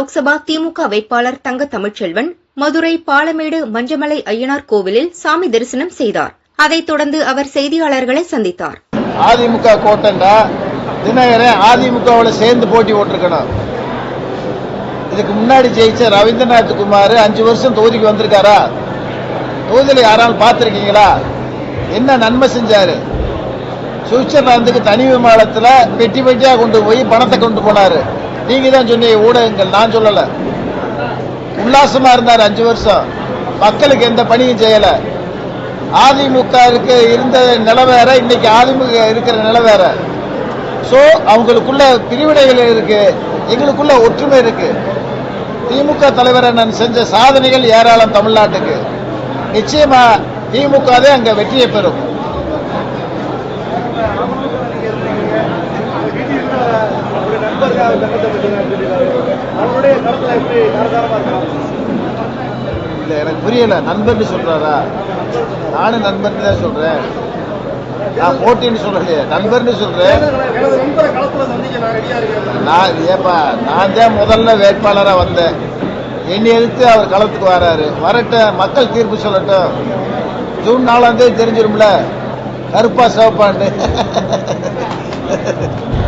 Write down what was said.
லோக்சபா திமுக வேட்பாளர் தங்க தமிழ்ச்செல்வன் மதுரை பாலமேடு மஞ்சமலை ஐயனார் கோவிலில் சாமி தரிசனம் செய்தார். அதைத் தொடர்ந்து அவர் செய்தியாளர்களை சந்தித்தார். அதிமுக கோட்டண்டா? தினகரன் அதிமுகவோட சேர்ந்து போட்டி போட்டிருக்கணும். இதுக்கு முன்னாடி ஜெயிச்ச ரவீந்திரநாத் குமார் அஞ்சு வருஷம் தொகுதிக்கு வந்திருக்காரா? தொகுதியில் யாராலும் பார்த்துருக்கீங்களா? என்ன நன்மை செஞ்சாரு? சுவிட்சர்லாந்துக்கு தனி விமானத்தில் பெட்டி பெட்டியாக கொண்டு போய் பணத்தை கொண்டு போனாரு. நீங்க தான் சொன்னீங்க ஊடகங்கள். நான் சொல்லலை. உல்லாசமா இருந்தார் அஞ்சு வருஷம். மக்களுக்கு எந்த பணியும் செய்யல. அதிமுகவுக்கு இருந்த நிலை வேற இன்னைக்கு அதிமுக இருக்கிற நிலை வேற. ஸோ அவங்களுக்குள்ள பிரிவினைகள் இருக்கு. எங்களுக்குள்ள ஒற்றுமை இருக்கு. திமுக தலைவர் நான் செஞ்ச சாதனைகள் ஏராளம் தமிழ்நாட்டுக்கு. நிச்சயமா திமுக தான் அங்க வெற்றியை பெறும். இல்ல எனக்கு புரியல. நண்பர்னு சொல்றாரா? நானும் நண்பர்னு தான் சொல்றேன். நான் போட்டின்னு சொல்லலையே. நண்பர்னு சொல்றேன். நான் ஏப்பா நான் தான் முதல்ல வேட்பாளரா வந்தேன். என்னை எதிர்த்து அவர் களத்துக்கு வராரு. வரட்டும் மக்கள் தீர்ப்பு சொல்லட்டும். ஜூன் நாலாம் தேதி தெரிஞ்சிரும்ல. கருப்பா சிவப்பாண்டு